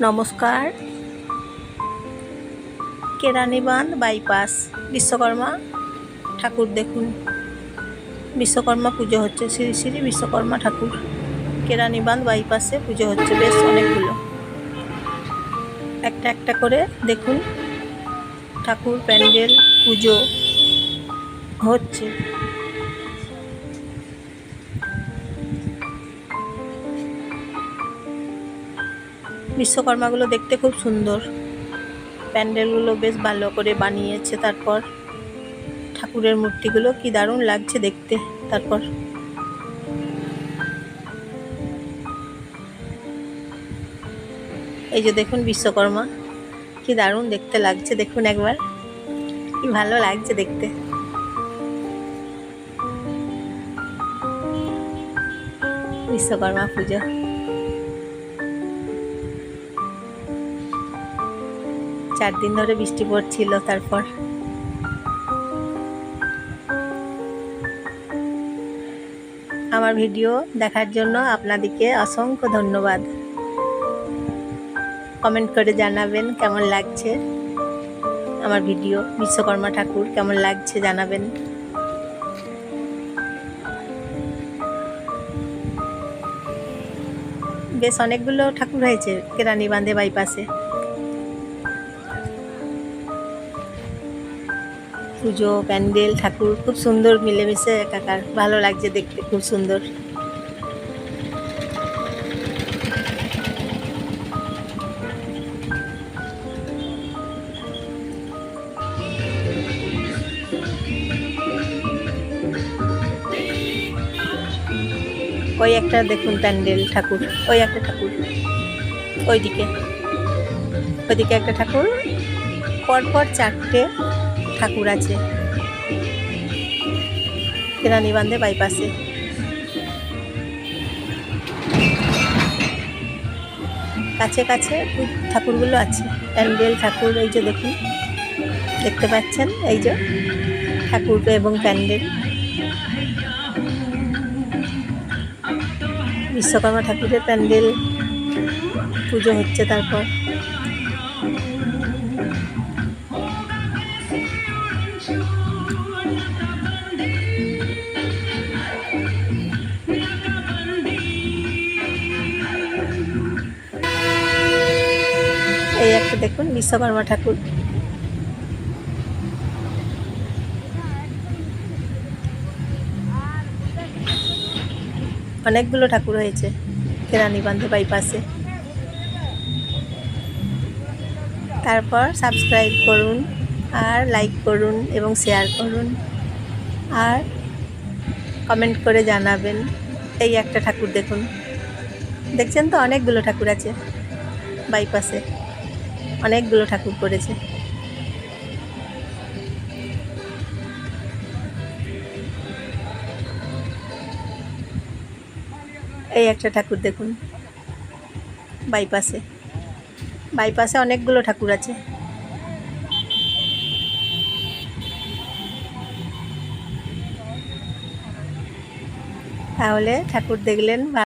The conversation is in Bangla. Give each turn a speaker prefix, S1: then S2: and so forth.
S1: নমস্কার। কেরানীবাঁধ বাইপাস বিশ্বকর্মা ঠাকুর দেখুন। বিশ্বকর্মা পুজো হচ্ছে, শ্রী শ্রী বিশ্বকর্মা ঠাকুর। কেরানীবাঁধ বাইপাসে পুজো হচ্ছে বেশ অনেকগুলো। একটা একটা করে দেখুন ঠাকুর প্যান্ডেল পুজো হচ্ছে। বিশ্বকর্মাগুলো দেখতে খুব সুন্দর। প্যান্ডেলগুলো বেশ ভালো করে বানিয়েছে, তারপর ঠাকুরের মূর্তিগুলো কি দারুণ লাগছে দেখতে, তারপর। এই যে দেখুন বিশ্বকর্মা, কি দারুণ দেখতে লাগছে, দেখুন একবার। কি ভালো লাগছে দেখতে। বিশ্বকর্মা পুজো। চার দিন ধরে বৃষ্টি পড়ছিল তারপর। আমার ভিডিও দেখার জন্য আপনাদেরকে অসংখ্য ধন্যবাদ। কমেন্ট করে জানাবেন কেমন লাগছে আমার ভিডিও। বিশ্বকর্মা ঠাকুর কেমন লাগছে জানাবেন। বেশ অনেকগুলো ঠাকুর হয়েছে কেরানি বাঁধে বাইপাসে। পুজো, প্যান্ডেল, ঠাকুর, খুব সুন্দর মিলেমিশে একাকার। ভালো লাগছে দেখতে, খুব সুন্দর। ওই একটা দেখুন প্যান্ডেল, ঠাকুর। ওই একটা ঠাকুর। ওইদিকে। ওইদিকে একটা ঠাকুর। পরপর চারটে ঠাকুর আছে। কেরানি বান্ধে বাইপাসে। কাছে কাছে ঠাকুরগুলো আছে। প্যান্ডেল ঠাকুর, এই যে দেখুন, দেখতে পাচ্ছেন? এই যে ঠাকুর এবং প্যান্ডেল। বিশ্বকর্মা ঠাকুরের প্যান্ডেল। পুজো হচ্ছে তারপর। দেখুন বিশ্বকর্মা ঠাকুর। অনেকগুলো ঠাকুর হয়েছে, কেরানি বান্ধে বাইপাসে। তারপর সাবস্ক্রাইব করুন, আর লাইক করুন এবং শেয়ার করুন, আর কমেন্ট করে জানাবেন, এই একটা ঠাকুর দেখুন। দেখছেন তো, অনেকগুলো ঠাকুর আছে বাইপাসে। অনেকগুলো ঠাকুর করেছে। এই একটা ঠাকুর দেখুন, বাইপাসে। বাইপাসে অনেকগুলো ঠাকুর আছে। তাহলে ঠাকুর দেখলেন